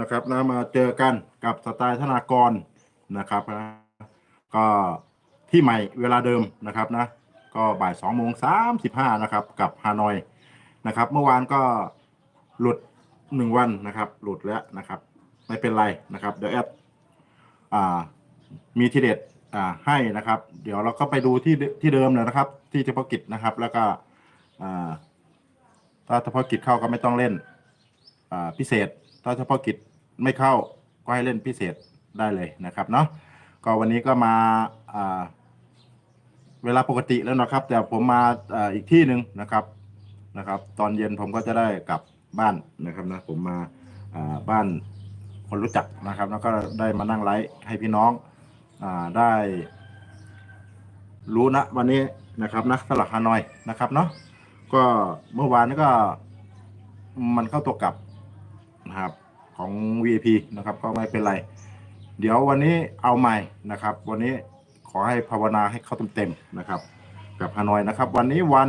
นะครับนะมาเจอกันกับสไตล์ธนากรนะครับนะก็ที่ใหม่เวลาเดิมนะครับนะก็บ่ายสองโมงสามสิบห้านะครับกับฮานอยนะครับเมื่อวานก็หลุดหนึ่งวันนะครับหลุดแล้วนะครับไม่เป็นไรนะครับเดี๋ยวแอดอ่ามีทีเด็ดอ่าให้นะครับ เดี๋ยวเราก็ไปดูที่ที่เดิมเลยนะครับ ที่เฉพาะกิจนะครับ แล้วก็อ่าถ้าเฉพาะกิจเข้าก็ไม่ต้องเล่นอ่าพิเศษ ถ้าเฉพาะกิจไม่เข้าก็ให้เล่นพิเศษได้เลยนะครับเนาะก็วันนี้ก็มาเวลาปกติแล้วนะครับ แต่ผมมาอีกที่หนึ่งนะครับนะครับ ตอนเย็นผมก็จะได้กลับบ้านนะครับนะผมมาบ้านคนรู้จักนะครับแล้วก็ได้มานั่งไลฟ์ให้พี่น้องอได้รู้นะวันนี้นะครับนะสลักฮานอยนะครับเนาะก็เมื่อวานนี้ก็มันเข้าตัวกลับ นะครับของ VIP นะครับก็ไม่เป็นไร เดี๋ยววันนี้เอาใหม่นะครับ วันนี้ขอให้ภาวนาให้เข้าเต็มๆนะครับ กับฮานอยนะครับ วันนี้วัน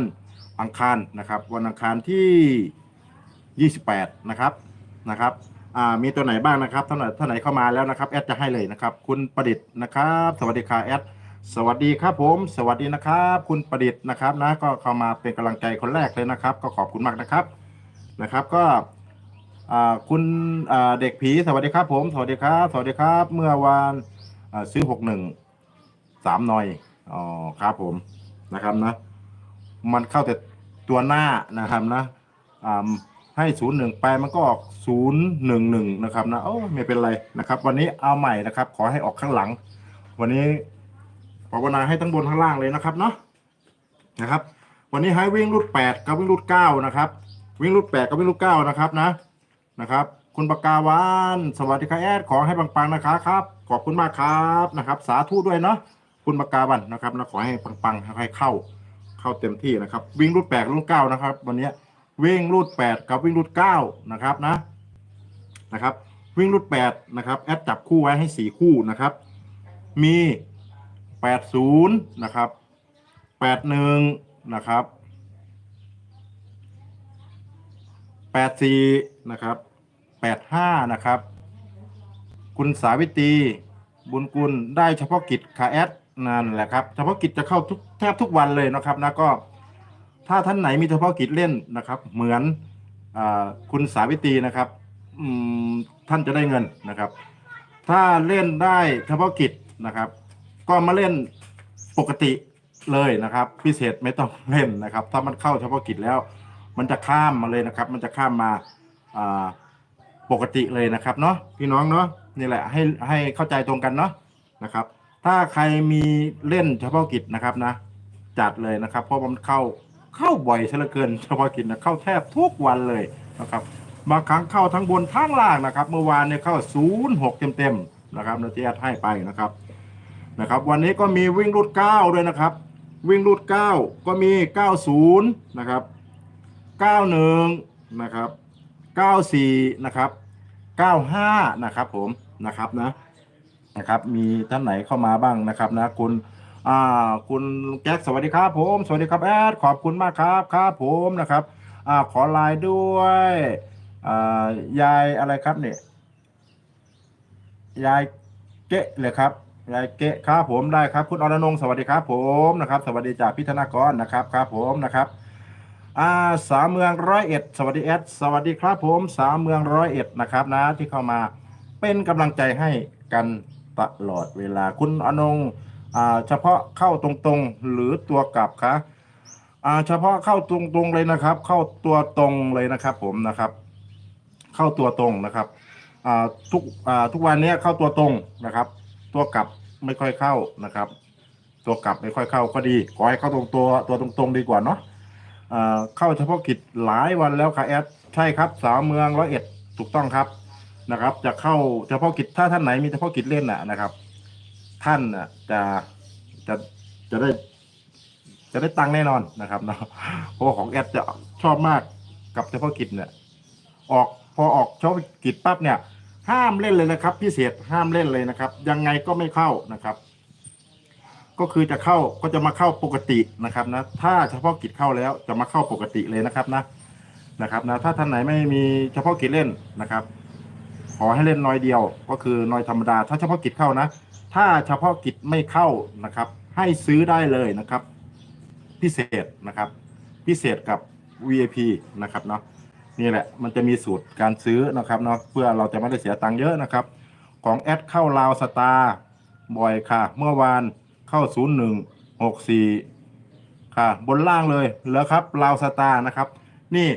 อังคารนะครับ วันอังคารที่ 28 นะครับนะครับมีตัวไหนบ้างนะครับท่านไหนท่านไหนเข้ามาแล้วนะครับแอดจะให้เลยนะครับ คุณประดิษฐ์นะครับ สวัสดีค่ะแอดสวัสดีครับผม สวัสดีนะครับ คุณประดิษฐ์นะครับนะก็เข้ามาเป็นกำลังใจคนแรกเลยนะครับ ก็ขอบคุณมากนะครับนะครับ ก็ อ่าคุณอ่าเด็กผีสวัสดีครับผม สวัสดีครับ สวัสดีครับ เมื่อวานอ่าซื้อหกหนึ่งสามหน่อยอ๋อครับผมนะครับนะ มันเข้าแต่ตัวหน้านะครับนะอ่าให้ศูนย์หนึ่งไปมันก็ออกศูนย์หนึ่งหนึ่งนะครับนะโอ้ไม่เป็นไรนะครับ วันนี้เอาใหม่นะครับ ขอให้ออกข้างหลัง วันนี้ภาวนาให้ทั้งบนทั้งล่างเลยนะครับเนาะนะครับ วันนี้ให้วิ่งรูดแปดกับวิ่งรูดเก้านะครับ วิ่งรูดแปดกับวิ่งรูดเก้านะครับนะ นะครับ คุณปากกาวานสวัสดีครับแอดขอให้ปังๆนะครับครับขอบคุณมากครับนะครับ สาธุด้วยเนาะคุณปากกาวันนะครับนะขอให้ปังๆให้เข้าเข้าเต็มที่นะครับ วิ่งรูดแปดรูดเก้านะครับ วันนี้วิ่งรูดแปดกับวิ่งรูดเก้านะครับนะนะครับ วิ่งรูดแปดนะครับแอดจับคู่ไว้ให้สี่คู่นะครับ มีแปดศูนย์นะครับแปดหนึ่งนะครับแปดสี่นะครับ แปดห้านะครับ คุณสาวิตรีบุญกุลได้เฉพาะกิจคาแอดนั่นแหละครับเฉพาะกิจจะเข้าทุกแทบทุกวันเลยนะครับนะก็ถ้าท่านไหนมีเฉพาะกิจเล่นนะครับ เหมือนอคุณสาวิตรีนะครับท่านจะได้เงินนะครับ ถ้าเล่นได้เฉพาะกิจนะครับ ก็มาเล่นปกติเลยนะครับ พิเศษไม่ต้องเล่นนะครับ ถ้ามันเข้าเฉพาะกิจแล้ว มันจะข้ามมาเลยนะครับ มันจะข้ามมาอ่า ปกติเลยนะครับเนาะพี่น้องเนาะนี่แหละให้ให้เข้าใจตรงกันเนาะนะครับ ถ้าใครมีเล่นเฉพาะกิจนะครับนะ จัดเลยนะครับ เพราะมันเข้าเข้าบ่อยเสียเหลือเกินเฉพาะกิจนะเข้าแทบทุกวันเลยนะครับบางครั้งเข้าทั้งบนทั้งล่างนะครับ เมื่อวานเนี่ยเข้าศูนย์หกเต็มๆนะครับนาทีแอดให้ไปนะครับนะครับ วันนี้ก็มีวิ่งรูดเก้าด้วยนะครับ วิ่งรูดเก้าก็มีเก้าศูนย์นะครับ 91 นะครับ 94นะครับ95นะครับผมนะครับนะนะครับมีท่านไหนเข้ามาบ้างนะครับนะคุณอ่าคุณแจ็คสวัสดีครับผมสวัสดีครับแอดขอบคุณมากครับครับผมนะครับอ่าขอไลน์ด้วยอ่ายายอะไรครับเนี่ยยายเกะเลยครับยายเกะครับผมได้ครับคุณอรนงสวัสดีครับผมนะครับ สวัสดีจากพิธนากรนะครับครับผมนะครับ อ่าสามเมืองร้อยเอ็ดสวัสดีแอดสวัสดีครับผมสามเมืองร้อยเอ็ดนะครับนะที่เข้ามาเป็นกำลังใจให้กันตลอดเวลาคุณอนงอ่าเฉพาะเข้าตรงๆหรือตัวกลับคะอ่าเฉพาะเข้าตรงๆเลยนะครับ เข้าตัวตรงเลยนะครับผมนะครับ เข้าตัวตรงนะครับอ่าทุกอ่าทุกวันนี้เข้าตัวตรงนะครับ ตัวกลับไม่ค่อยเข้านะครับ ตัวกลับไม่ค่อยเข้าก็ดีขอให้เข้าตรงตัวตัวตรงๆดีกว่าเนาะ เข้าเฉพาะกิจหลายวันแล้วค่ะแอดใช่ครับสาวเมืองร้อยเอ็ดถูกต้องครับนะครับ จะเข้าเฉพาะกิจถ้าท่านไหนมีเฉพาะกิจเล่นน่ะนะครับ ท่านน่ะจะจะจะได้ จะได้ตังค์แน่นอนนะครับเนาะเพราะของแอดจะชอบมากกับเฉพาะกิจเนี่ยออกพอออกเฉพาะกิจปั๊บเนี่ย ห้ามเล่นเลยนะครับ พิเศษห้ามเล่นเลยนะครับ ยังไงก็ไม่เข้านะครับ ก็คือจะเข้าก็จะมาเข้าปกตินะครับนะถ้าเฉพาะกิจเข้าแล้วจะมาเข้าปกติเลยนะครับนะนะครับนะถ้าท่านไหนไม่มีเฉพาะกิจเล่นนะครับ ขอให้เล่นน้อยเดียว ก็คือน้อยธรรมดา ถ้าเฉพาะกิจเข้านะ ถ้าเฉพาะกิจไม่เข้านะครับ ให้ซื้อได้เลยนะครับ พิเศษนะครับ พิเศษกับ VIP นะครับเนาะนี่แหละมันจะมีสูตรการซื้อนะครับเนาะเพื่อเราจะไม่ได้เสียตังค์เยอะนะครับ ของแอดเข้าลาวสตาร์บ่อยค่ะ เมื่อวาน เข้า0164ค่ะ บนล่างเลยแล้วครับลาวสตาร์นะครับ นี่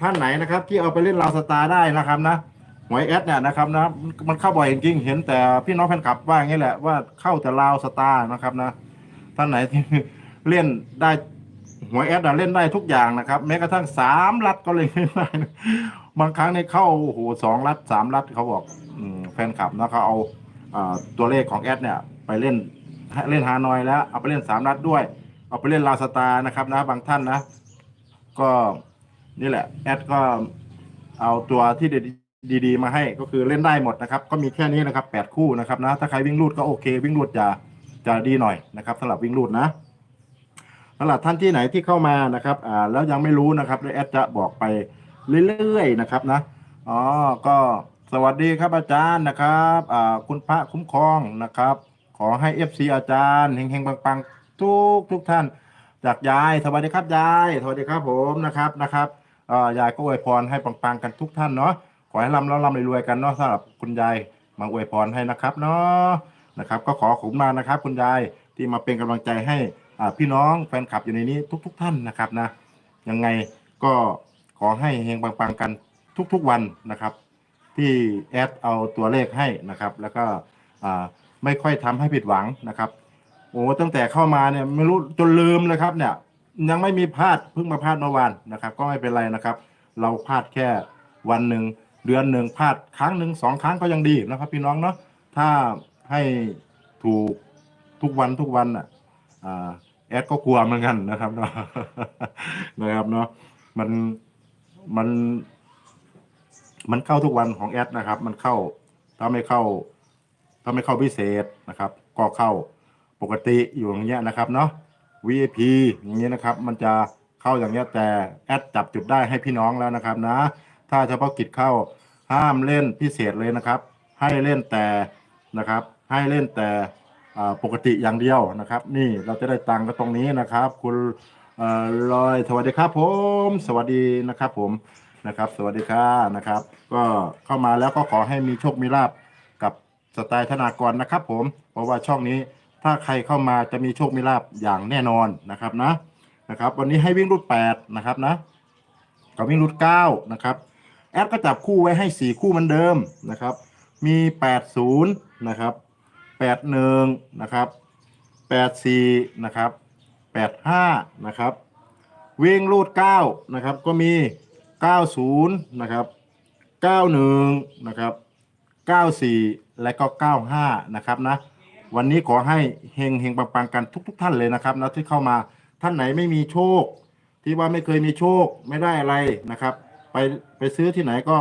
ท่านไหนนะครับที่เอาไปเล่นลาวสตาร์ได้นะครับนะหวยแอดเนี่ยนะครับนะมันเข้าบ่อยจริงเห็นแต่พี่น้องแฟนคลับว่าอย่างนี้แหละว่าเข้าแต่ลาวสตาร์นะครับนะท่านไหนที่เล่นได้หวยแอดเล่นได้ทุกอย่างนะครับ แม้กระทั่งสามรัดก็เล่นได้บางครั้งในเข้าโอ้โหสองรัดสามรัดเขาบอกอแฟนคลับนะเขาเอาอ่าตัวเลขของแอดเนี่ยไปเล่น เล่นฮานอยแล้ว เอาไปเล่นสามรัดด้วย เอาไปเล่นลาวสตาร์นะครับนะบางท่านนะ ก็นี่แหละแอดก็เอาตัวที่ดีๆ มาให้ก็คือเล่นได้หมดนะครับ ก็มีแค่นี้นะครับแปดคู่นะครับนะ ถ้าใครวิ่งรูดก็โอเค วิ่งรูดจะจะดีหน่อยนะครับสำหรับวิ่งรูดนะสำหรับท่านที่ไหนที่เข้ามานะครับอ่าแล้วยังไม่รู้นะครับแล้วแอดจะบอกไปเรื่อยๆนะครับนะอ๋อก็สวัสดีครับอาจารย์นะครับอ่าคุณพระคุ้มครองนะครับ ขอให้ FC อาจารย์เฮงๆปังๆ ทุกทุกท่าน จากยายสวัสดีครับยายสวัสดีครับผมนะครับนะครับเอ่อยายก็อวยพรให้ปังๆกันทุกท่านเนาะขอให้ร่ำร่ำรวยๆกันเนาะสำหรับคุณยายมาอวยพรให้นะครับเนาะนะครับ ก็ขอขอบคุณมากนะครับ คุณยายที่มาเป็นกำลังใจให้อ่าพี่น้องแฟนคลับอยู่ในนี้ทุกๆท่านนะครับนะยังไงก็ขอให้เฮงปังๆกันทุกๆวันนะครับ ที่แอดเอาตัวเลขให้นะครับ แล้วก็อ่า ไม่ค่อยทำให้ผิดหวังนะครับโอ้ตั้งแต่เข้ามาเนี่ยไม่รู้จนลืมเลยครับ เนี่ย ยังไม่มีพลาดเพิ่งมาพลาดเมื่อวานนะครับ ก็ไม่เป็นไรนะครับ เราพลาดแค่วันหนึ่งเดือนหนึ่งพลาดครั้งหนึ่งสองครั้งก็ยังดีนะครับ พี่น้องเนาะถ้าให้ถูกทุกวันทุกวันอะแอดก็กลัวเหมือนกันนะครับเนาะนะครับเนาะมันมัน มันเข้าทุกวันของแอดนะครับ มันเข้าถ้าไม่เข้าาไม่เข้าพิเศษนะครับ ก็เข้าปกติอยู่อย่างเงี้ยนะครับเนาะ VIP อย่างเงี้ยนะครับ มันจะเข้าอย่างเงี้ยแต่แอดจับจุดได้ให้พี่น้องแล้วนะครับนะ ถ้าเฉพาะกิจเข้าห้ามเล่นพิเศษเลยนะครับ ให้เล่นแต่นะครับ ให้เล่นแต่ปกติอย่างเดียวนะครับ นี่เราจะได้ตังค์ก็ตรงนี้นะครับ คุณเอ่อลอยสวัสดีครับผม สวัสดีนะครับผมนะครับ สวัสดีครับนะครับ ก็เข้ามาแล้วก็ขอให้มีโชคมีลาบกับ สไตล์ธนากรนะครับผมเพราะว่าช่องนี้ถ้าใครเข้ามาจะมีโชคมีลาบอย่างแน่นอนนะครับนะนะครับ วันนี้ให้วิ่งรูด8นะครับนะกับวิ่งรูด9นะครับแอดก็จับคู่ไว้ให้ 4 คู่เหมือนเดิมนะครับ มี 80นะครับ81นะครับ84นะครับ85นะครับวิ่งรูด9นะครับก็มี 90นะครับ91นะครับ94 และก็ 95 นะครับนะ วันนี้ขอให้เฮงเฮงปังๆกันทุก ๆ ท่านเลยนะครับนะที่เข้ามาท่านไหนไม่มีโชค ที่ว่าไม่เคยมีโชคไม่ได้อะไรนะครับ ไปไปซื้อที่ไหนก็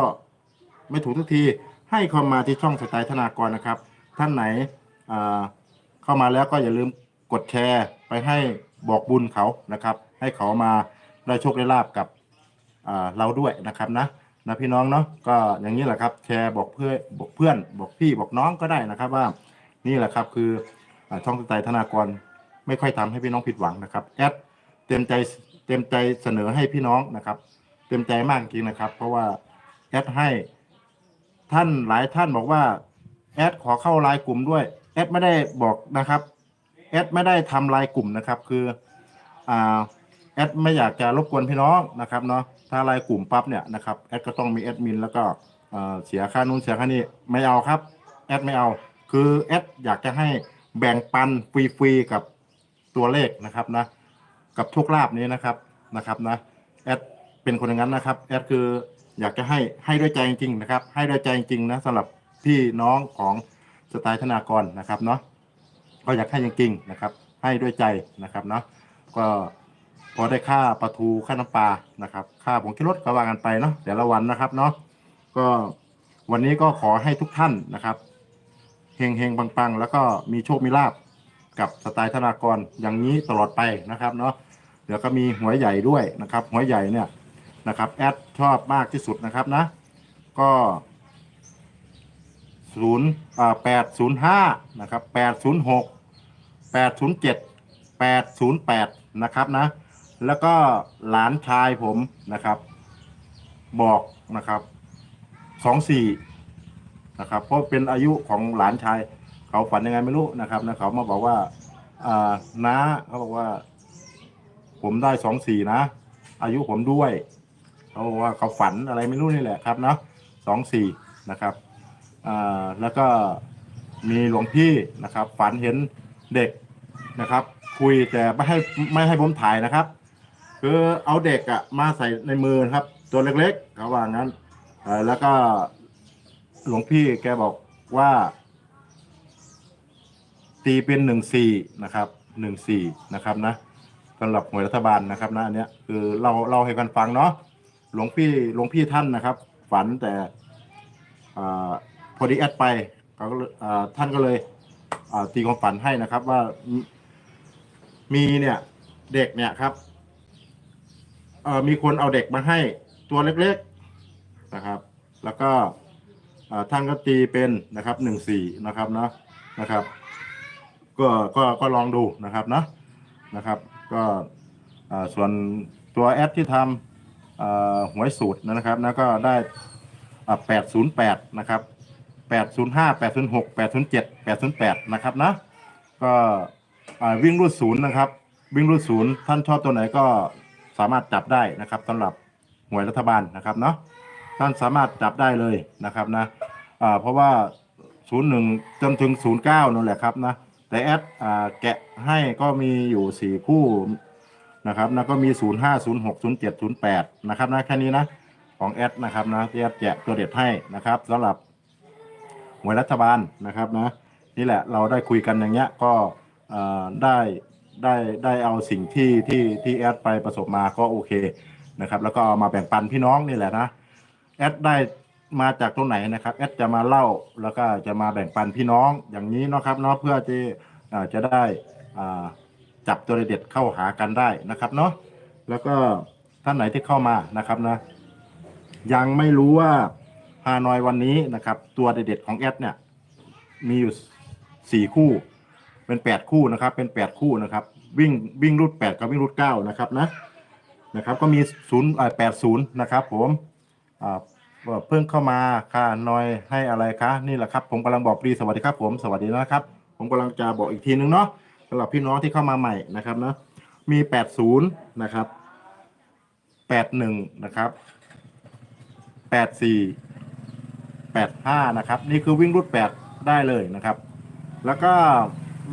ไม่ถูกทุกทีให้เข้ามาที่ช่องสไตล์ธนากรนะครับ ท่านไหนเข้ามาแล้วก็อย่าลืมกดแชร์ไปให้บอกบุญเขานะครับ ให้เขามาได้โชคได้ลาบกับเราด้วยนะครับนะ นะพี่น้องเนาะก็อย่างนี้แหละครับแชร์บอกเพื่อนบอกเพื่อนบอกพี่บอกน้องก็ได้นะครับว่านี่แหละครับคืออช่องสไตล์ธนากรไม่ค่อยทำให้พี่น้องผิดหวังนะครับแอดเต็มใจเต็มใจเสนอให้พี่น้องนะครับ เต็มใจมากจริงนะครับ เพราะว่าแอดให้ท่านหลายท่านบอกว่าแอดขอเข้าไลน์กลุ่มด้วยแอดไม่ได้บอกนะครับแอดไม่ได้ทำไลน์กลุ่มนะครับ คืออ่าแอดไม่อยากจะรบกวนพี่น้องนะครับเนาะ ถ้าไลน์กลุ่มปั๊บเนี่ยนะครับแอดก็ต้องมีแอดมินแล้วก็เสียค่านู้นเสียค่านี้ไม่เอาครับแอดไม่เอา คือแอดอยากจะให้แบ่งปันฟรีๆกับตัวเลขนะครับนะกับโชคลาภนี้นะครับนะครับนะแอดเป็นคนอย่างนั้นนะครับแอดคืออยากจะให้ให้ด้วยใจจริงๆนะครับ ให้ด้วยใจจริงๆนะสำหรับพี่น้องของสไตล์ธนากรนะครับเนาะก็อยากให้จริงๆนะครับ ให้ด้วยใจนะครับเนาะก็ พอได้ค่าปลาทูค่าน้ำปลานะครับ ค่าผงชูรสก็ว่ากันไปเนาะแต่ละวันนะครับเนาะก็วันนี้ก็ขอให้ทุกท่านนะครับเฮงเฮงปังๆ แล้วก็มีโชคมีลาบกับสไตล์ธนากรอย่างนี้ตลอดไปนะครับเนาะเดี๋ยวก็มีหวยใหญ่ด้วยนะครับหวยใหญ่เนี่ยนะครับแอดชอบมากที่สุดนะครับนะ ก็ศูนย์อ่าแปดศูนย์ห้านะครับแปดศูนย์หกแปดศูนย์เจ็ดแปดศูนย์แปดนะครับนะ แล้วก็หลานชายผมนะครับ บอกนะครับสองสี่นะครับเพราะเป็นอายุของหลานชาย เขาฝันยังไงไม่รู้นะครับนะเขามาบอกว่าอ่าน้าเขาบอกว่า ผมได้สองสี่นะ อายุผมด้วยเขาบอกว่าเขาฝันอะไรไม่รู้นี่แหละครับเนาะสองสี่นะครับอ่าแล้วก็มีหลวงพี่นะครับ ฝันเห็นเด็กนะครับ คุยแต่ไม่ให้ไม่ให้ผมถ่ายนะครับ คือเอาเด็กอะมาใส่ในมือนะครับ ตัวเล็กๆเขาว่างั้นเอ่อแล้วก็หลวงพี่แกบอกว่า ตีเป็นหนึ่งสี่นะครับหนึ่งสี่นะครับนะสำหรับหวยรัฐบาลนะครับนะอันเนี้ยคือเราเราให้กันฟังเนาะหลวงพี่หลวงพี่ท่านนะครับ ฝันแต่อาพอดีแอดไปเขาก็เลยอ่าท่านก็เลยอ่าตีความฝันให้นะครับว่า มีเนี่ยเด็กเนี่ยครับ เอ่อมีคนเอาเด็กมาให้ตัวเล็กๆนะครับ แล้วก็อ่าท่านก็ตีเป็นนะครับหนึ่งสี่นะครับเนาะนะครับ ก็ก็ก็ลองดูนะครับเนาะนะครับ ก็อ่าส่วนตัวแอดที่ทำอ่าหวยสูตรนะครับนะก็ได้แปดศูนย์แปดนะครับแปดศูนย์ห้าแปดศูนย์หกแปดศูนย์เจ็ดแปดศูนย์แปดนะครับนะก็อ่าวิ่งรูดศูนย์นะครับ วิ่งรูดศูนย์ท่านชอบตัวไหนก็ สามารถจับได้นะครับสำหรับห่วยรัฐบาลนะครับเนาะท่านสามารถจับได้เลยนะครับนะอ่าเพราะว่าศูนย์หนึ่งจนถึงศูนย์เก้านั่นแหละครับนะแต่แอดอ่าแกะให้ก็มีอยู่สี่คู่นะครับนะก็มีศูนย์ห้าศูนย์หกศูนย์เจ็ดศูนย์แปดนะครับนะแค่นี้นะของแอดนะครับนะที่แอดแกะตัวเด็ดให้นะครับสำหรับห่วยรัฐบาลนะครับนะนี่แหละเราได้คุยกันอย่างเงี้ยก็ได้ ได้ได้เอาสิ่งที่ที่ที่แอดไปประสบมาก็โอเคนะครับ แล้วก็เอามาแบ่งปันพี่น้องนี่แหละนะแอดได้มาจากตรงไหนนะครับแอดจะมาเล่าแล้วก็จะมาแบ่งปันพี่น้องอย่างนี้เนาะครับเนาะเพื่อที่อ่าจะได้อ่าจับตัวเด็ดเข้าหากันได้นะครับเนาะแล้วก็ท่านไหนที่เข้ามานะครับนะ ยังไม่รู้ว่าฮานอยวันนี้นะครับ ตัวเด็ดๆของแอดเนี่ย มีอยู่สี่คู่ เป็นแปดคู่นะครับ เป็นแปดคู่นะครับ วิ่งวิ่งรูดแปดกับวิ่งรูดเก้านะครับนะนะครับ ก็มีศูนย์แปดศูนย์นะครับ ผมอ่าเพิ่งเข้ามาค่ะนอยให้อะไรคะนี่แหละครับ ผมกำลังบอกปรีสวัสดีครับ ผมสวัสดีนะครับ ผมกำลังจะบอกอีกทีนึงเนาะสำหรับพี่น้องที่เข้ามาใหม่นะครับนะมีแปดศูนย์นะครับแปดหนึ่งนะครับแปดสี่แปดห้านะครับ นี่คือวิ่งรูดแปดได้เลยนะครับ แล้วก็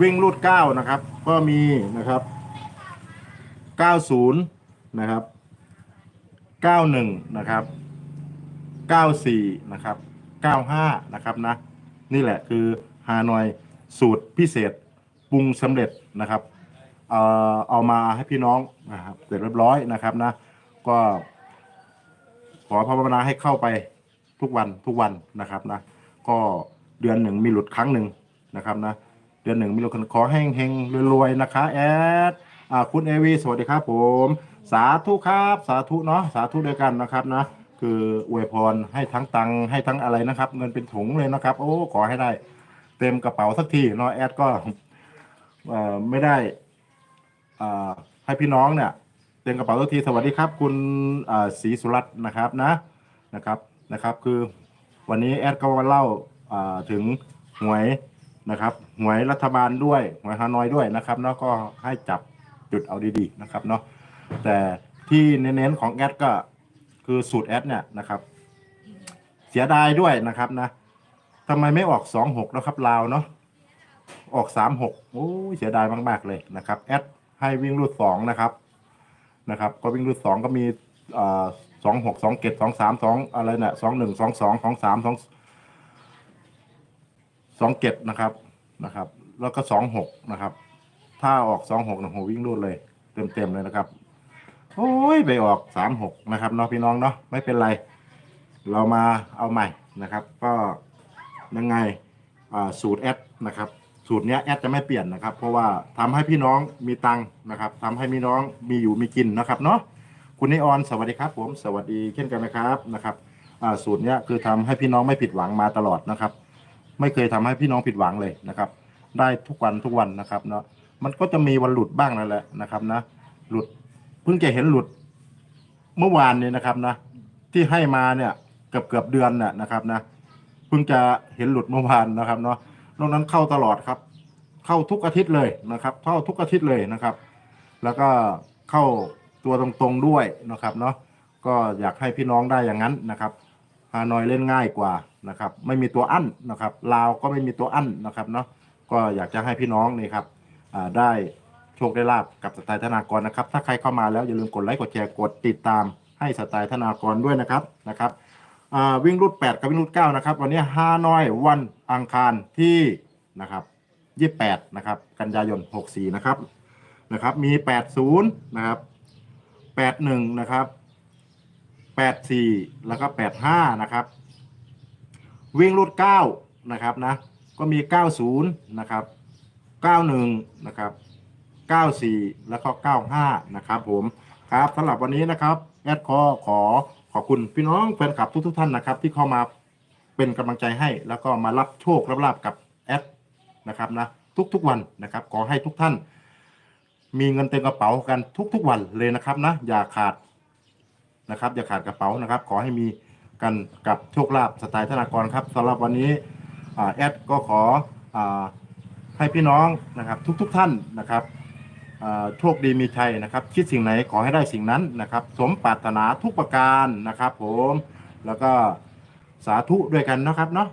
วิ่งรูดเก้านะครับ ก็มีนะครับเก้าศูนย์นะครับเก้าหนึ่งนะครับเก้าสี่นะครับเก้าห้านะครับนะ นี่แหละคือฮานอยสูตรพิเศษปรุงสำเร็จนะครับเอ่อเอามาให้พี่น้องนะครับเสร็จเรียบร้อยนะครับนะ ก็ขอภาวนาให้เข้าไปทุกวันทุกวันนะครับนะ ก็เดือนหนึ่งมีหลุดครั้งหนึ่งนะครับนะ เดือนหนึ่งมีหลุดขอให้เฮงรวยๆนะคะแอดอ่าคุณเอวีสวัสดีครับผม สาธุครับสาธุเนาะสาธุด้วยกันนะครับนะคืออวยพรให้ทั้งตังให้ทั้งอะไรนะครับ เงินเป็นถุงเลยนะครับ โอ้ขอให้ได้ เต็มกระเป๋าสักทีเนาะแอดก็เอ่อไม่ได้อ่าให้พี่น้องเนี่ย เต็มกระเป๋าสักทีสวัสดีครับ คุณอ่าศรีสุรัตน์นะครับนะนะครับนะครับ คือวันนี้แอดก็มาเล่าอ่าถึงหวย นะครับหวยรัฐบาลด้วยหวยฮานอยด้วยนะครับแล้วก็ให้จับจุดเอาดีๆนะครับเนาะแต่ที่เน้นๆของแอดก็คือสูตรแอดเนี่ยนะครับ เสียดายด้วยนะครับนะทำไมไม่ออกสองหกนะครับลาวเนาะออกสามหกโอ้เสียดายมากๆเลยนะครับแอดให้วิ่งรูดสองนะครับนะครับ ก็วิ่งรูดสองก็มีสองหกสองเกตสองสามสองอะไรเนี่ยสองหนึ่งสองสองสองสามสอง สองเกตนะครับนะครับ แล้วก็สองหกนะครับ ถ้าออกสองหกนะโหวิ่งรูดเลย เต็มเต็มเลยนะครับ โอ้ยไปออกสามหกนะครับเนาะพี่น้องเนาะไม่เป็นไร เรามาเอาใหม่นะครับ ก็ยังไงสูตรแอดนะครับสูตรเนี้ยแอดจะไม่เปลี่ยนนะครับ เพราะว่าทำให้พี่น้องมีตังค์นะครับทำให้พี่น้องมีอยู่มีกินนะครับเนาะคุณนิออนสวัสดีครับ ผมสวัสดีเช่นกันนะครับนะครับสูตรเนี้ยคือทำให้พี่น้องไม่ผิดหวังมาตลอดนะครับ ไม่เคยทำให้พี่น้องผิดหวังเลยนะครับ ได้ทุกวันทุกวันนะครับเนาะมันก็จะมีวันหลุดบ้างนั่นแหละนะครับนะหลุดเพิ่งจะเห็นหลุดเมื่อวานนี้นะครับนะที่ให้มาเนี่ยเกือบเกือบเดือนน่ะนะครับนะเพิ่งจะเห็นหลุดเมื่อวานนะครับเนาะนอกนั้นเข้าตลอดครับ เข้าทุกอาทิตย์เลยนะครับเข้าทุกอาทิตย์เลยนะครับ แล้วก็เข้าตัวตรงๆด้วยนะครับเนาะก็อยากให้พี่น้องได้อย่างนั้นนะครับฮานอยเล่นง่ายกว่า นะครับ ไม่มีตัวอั้นนะครับลาวก็ไม่มีตัวอั้นนะครับเนาะก็อยากจะให้พี่น้องนี่ครับได้โชคได้ลาบกับสไตล์ธนากรนะครับ ถ้าใครเข้ามาแล้วอย่าลืมกดไลค์กดแชร์กดติดตามให้สไตล์ธนากรด้วยนะครับนะครับวิ่งรูด8กับวิ่งรูด9นะครับวันนี้ฮานอยวันอังคารที่นะครับ28นะครับกันยายน 64นะครับนะครับมี 80นะครับ81นะครับ84แล้วก็85นะครับ วิ่งรูด9นะครับนะก็มี 90นะครับ91นะครับ94 แล้วก็ 95 นะครับผมครับสำหรับวันนี้นะครับแอดขอขอขอบคุณพี่น้องแฟนคลับทุกๆท่านนะครับ ที่เข้ามาเป็นกำลังใจให้ แล้วก็มารับโชครับลาบกับแอดนะครับนะทุกๆวันนะครับ ขอให้ทุกท่าน มีเงินเต็มกระเป๋ากันทุกๆวันเลยนะครับนะอย่าขาดนะครับ อย่าขาดกระเป๋านะครับ ขอให้มี กันกับโชคลาภสไตล์ธนากรครับสำหรับวันนี้แอดก็ขออให้พี่น้องนะครับทุกๆท่านนะครับโชคดีมีชัยนะครับ คิดสิ่งไหนขอให้ได้สิ่งนั้นนะครับ สมปรารถนาทุกประการนะครับ ผมแล้วก็สาธุด้วยกันนะครับเนาะ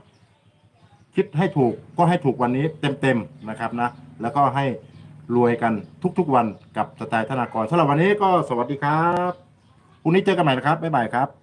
คิดให้ถูกก็ให้ถูกวันนี้เต็มๆนะครับนะแล้วก็ให้รวยกันทุกๆวันกับสไตล์ธนากรสำหรับวันนี้ก็สวัสดีครับพรุ่งนี้เจอกันใหม่นะครับบ๊ายบายครับ